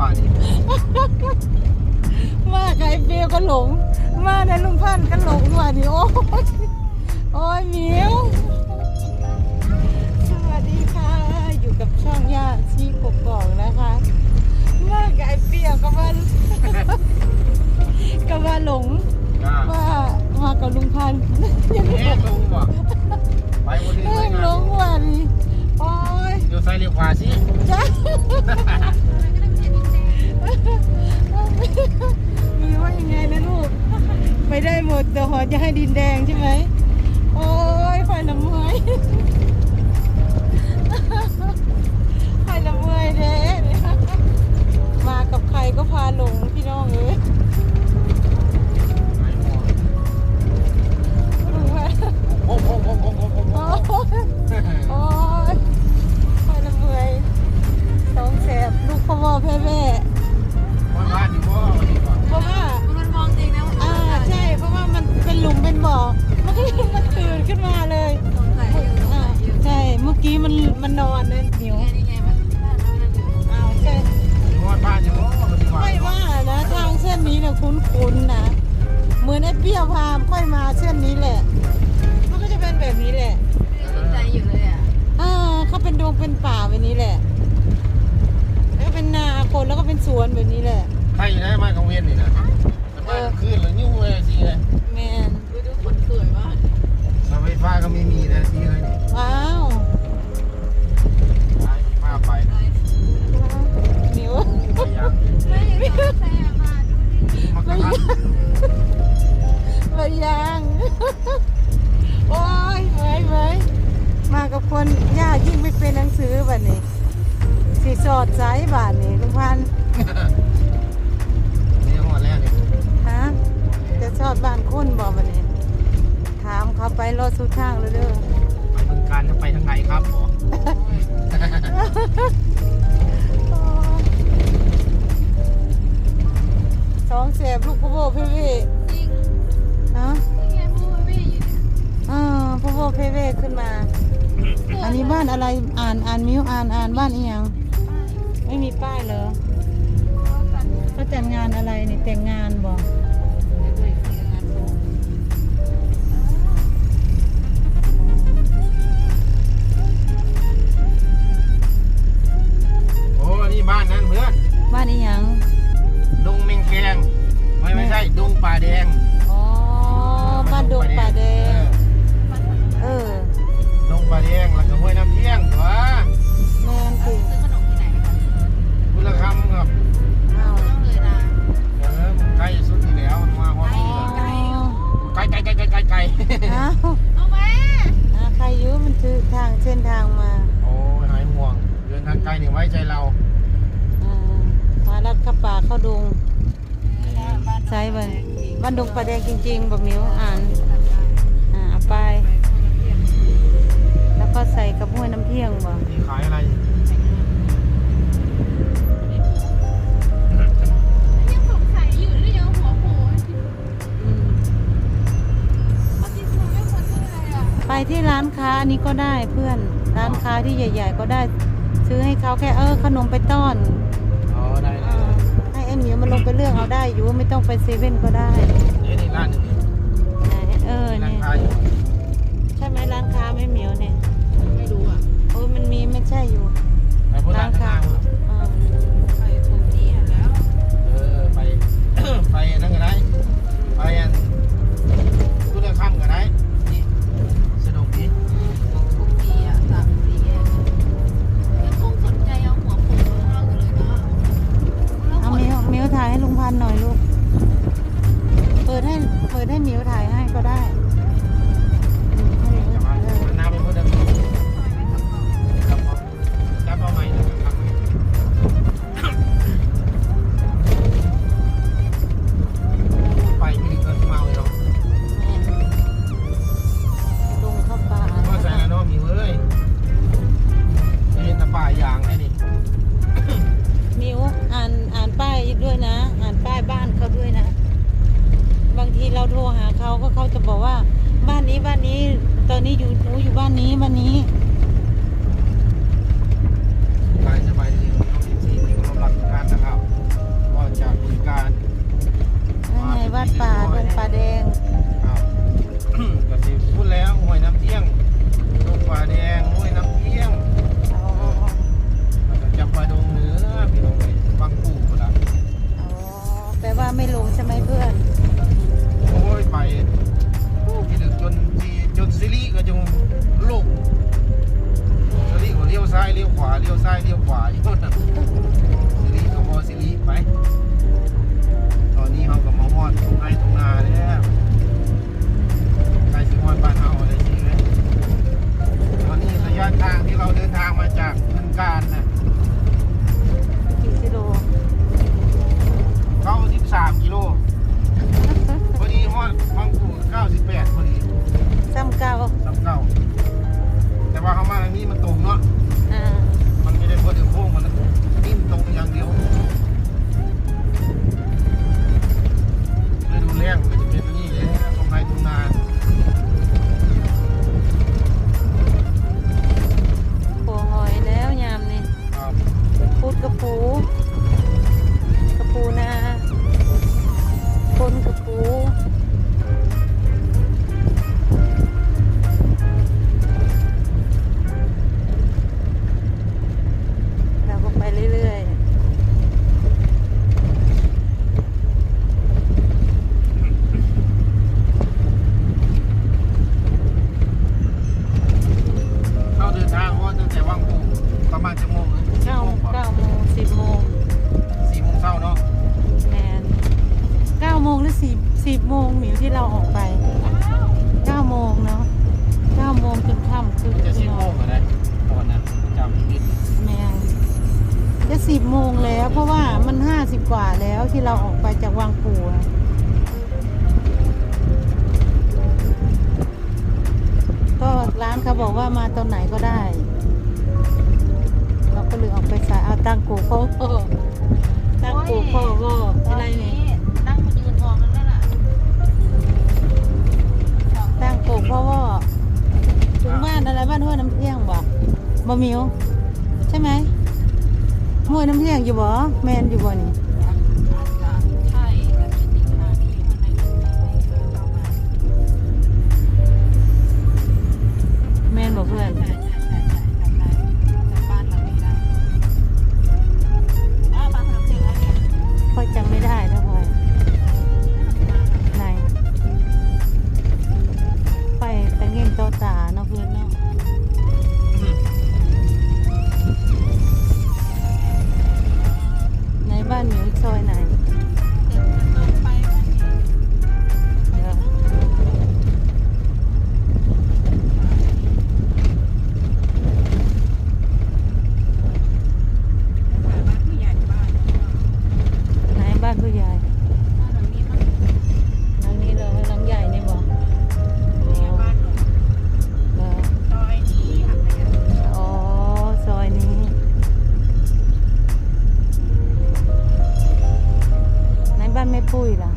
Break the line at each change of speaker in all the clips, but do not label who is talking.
บาดนี้
มาไก่เปียวก็หลง มาในลุงพันธุ์ก็หลงว่ะนี่โอ้ยโอ้ยเหมียวสวัสดีค่ะ อยู่กับช่องย่าชีกกอกนะคะมาไก่เปียวก็ว่าก็ว่าหลง
จ้า
ว่ามากับลุงพันธุ์ยังไม่
แห้งลงบ่ไปบ่ถึง
เพิ่
เลย
ง
งา
หล
น
งว่ะนี่โอ้ย
เดี๋ยวใส่เลี้ยวขวาสิ
จ้า มีว่ายังไงนะลูก ไม่ได้หมดแต่หอจะให้ดินแดงใช่ไหม โอ้ยไฟละเมอยไฟละเมอยเด้มากับใครก็พาหลงพี่น้องเอ้ยรู้ไหม
โอ้โหโอ้โหโอ้โหโอ้โห
โอ้ย แบ
บนี้
แหละ แล้วก็เป็นนาคนแล้วก็เป็นสวนแบบนี้แหละ
ใครอยู่นะมากังเวียนนี่นะแต่บ้านคืนแล้วนิ้วเลยสิเลย
แมน
ดูดูคนสวยมาก
เสาไฟฟ้าก็ไม่มีนะสิเลยนี่
ว้าว
ไปพาไป
มิว
ไปยัง
ไม่ไม่แซ่บมาก
มักกะทัน
ไปยังโอ้ยเว้ยเว้ย มากับคนย่ายิ่งไม่เป็นหนังสือบัดนี้สีสอดสายบาทนี่ลุงพันธุ์
นี่ฮอดแล้วนี่
ฮะจะชอบบ้านคนบอกบัดนี้ถามเขาไปรถสุดทางเลยเด้อ
ไปบึงการจะไปทางไหนครับบ่
โอ้ยสองแสบลูกพ่อโบพี่พี่
จริง
เนาะ
นี่ไงพูดไม่อยู่เนี่ย
อ่าพ่อโบพี่พี่ขึ้นมา อันนี้บ้านอะไรอ่านอ่านมิวอ่านอ่านบ้านอีหยังไม่มีป้ายเหรอเขาจัดงานอะไรนี่แต่งงานบอก
โอ้นี่บ้านนั้นเพื่อน
บ้านอีหยัง
ดงเมงแกงไม่ไม่ใช่ดงป่าแดง
อ๋อบ้านดงป่าแดงเออ
ดงป่าแดงแล้วก็ห้วยน้ำเที่ยงตัว
แมนคือ
ซื้อขนมที่ไหนกัน
คุณละคำครับ
อ้าว
ต้องเลยนะ
เออมันใกล้สุดที่แล้วมันมาฮอดนี่ละ
ไกล
ไกลไกลไกลไกลไกลไกล
อ้าว
เอาไหม
อ่าใครอยุ่มันคือทางเส้นทางมา
โอ้ยหายห่วง เดินทางไกลเนี่ยไว้ใจเรา
อ่ามาลัดเข้าป่าเข้าดงใช่บ้านบ้านดงป่าแดงจริงๆแบบมิวอ่าน ที่
ร้า
นค้านี้ก็ได้เพื่อนร้านค้าที่ใหญ่ ๆ ก็ได้ ซื้อให้เขาแค่เออขนมไปต้อน
อ๋อได้เล
อ่ายให้ไอ้เหมียวมันลงไปเลือกเอาได้อยู่ไม่ต้องไปเซเว่นก็ได้
นี่นี่ร้านหนึงนี่
ไหนเออ
ร้าน
เนี่ย
ค้าอยู่
ใช่ไหมร้านค้าไม่เหมียวเนี่ย
ไม่รู้อะ
โอ้ยมันมีไม่ใช่อยู่
จะ
สิ
บโม
งแล้วเพราะว่า
มันห้า
สิบก
ว่าแล้วที่เราออกไปจากวังปูก็ร้านเขาบอกว่ามาตอนไหนก็ได้ เราก็เลยออกไปสายเอาตั้งกูโคโคตั้งกูโคโคอะไรนี่
ตั้งมันยืนทองนั่นแหละ
ตั้งกูโคโคถึงบ้านอะไรบ้านห้วยน้ำเที่ยงบ่บะมิวใช่ไหม ห้วยน้ำแห้งอยู่บ่แมนอยู่บ่นี่
แม
นบอ
กเพื่
อน cuida.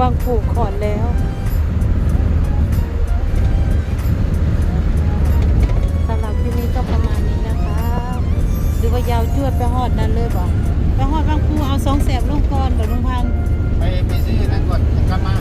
วา
ง
ผูกขอนแล้วสำหรับที่นี้ก็ประมาณนี้นะคะหรือว่ายาวจวดไปหอดนั่นเลยบอกไปหอดบางคูเอาสองแสบลูก่อนบอกลุงพัน
ไปไปซื้อนั่นก่อนกลับมา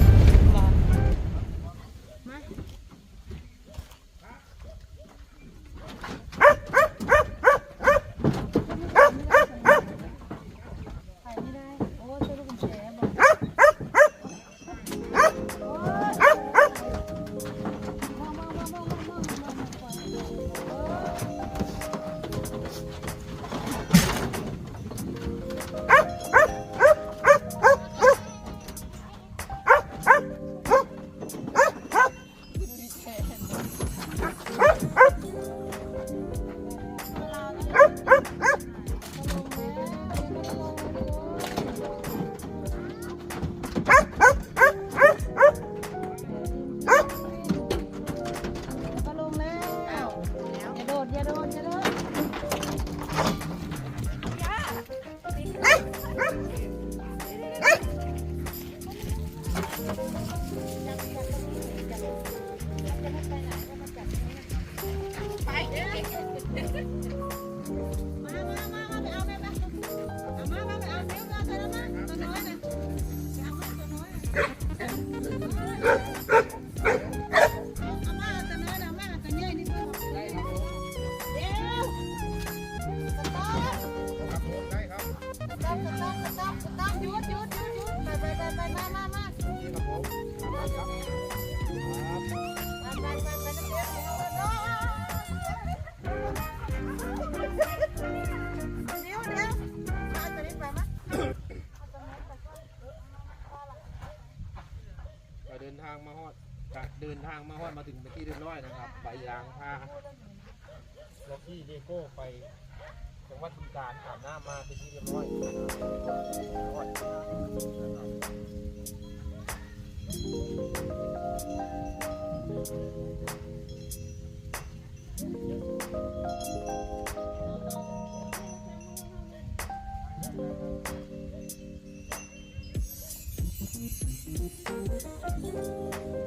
ดิ
นทางมาฮอดจะเดินทางมาฮอดมาถึงเป็นที่เรียบร้อยนะครับใบยางพาล็อกกี้เดโก้ไปจังหวัดบึงกาฬอาบน้ำมาเป็นที่เรียบร้อยฮอดนะครับ Thank you.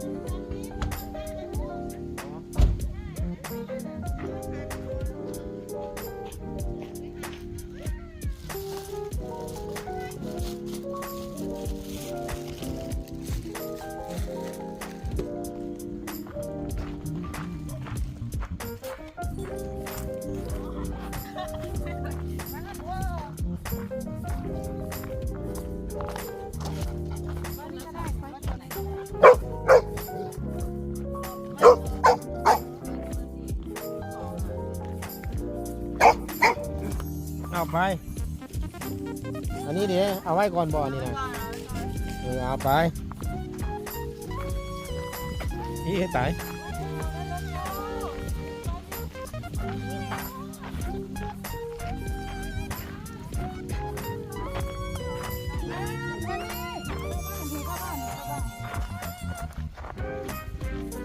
เอาไป อันนี้เดี๋ยวเอาไว้ก่อนบ่อนี่นะเออเอาไปนี่ให้ตาย
どうも。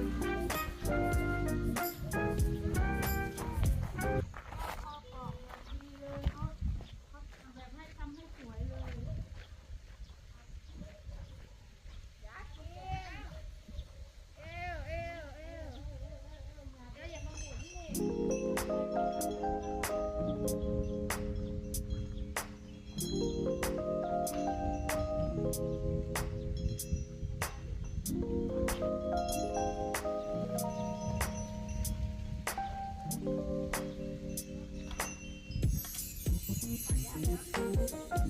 Thank you.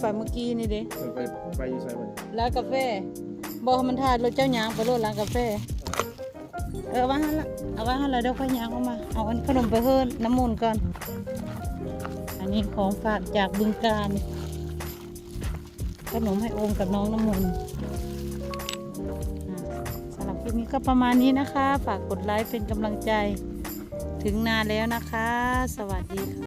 ไปเมื่อกี้นี่เด้
ไปไปอยู่ไซมัน
ร้านกาแฟบอกให้มันทานรถเจ้าหยางไปรถร้านกาแฟ เออเอาไว้ให้ละเอาไว้ให้ละเดี๋ยวค่อยหยางออกมา เอาอันขนมไปเพิ่นน้ำมูลก่อน อันนี้ของฝากจากบึงการขนมให้โอมกับน้องน้ำมูลอะสำหรับคลิปนี้ก็ประมาณนี้นะคะ ฝากกดไลค์เป็นกำลังใจ ถึงนานแล้วนะคะ สวัสดีค่ะ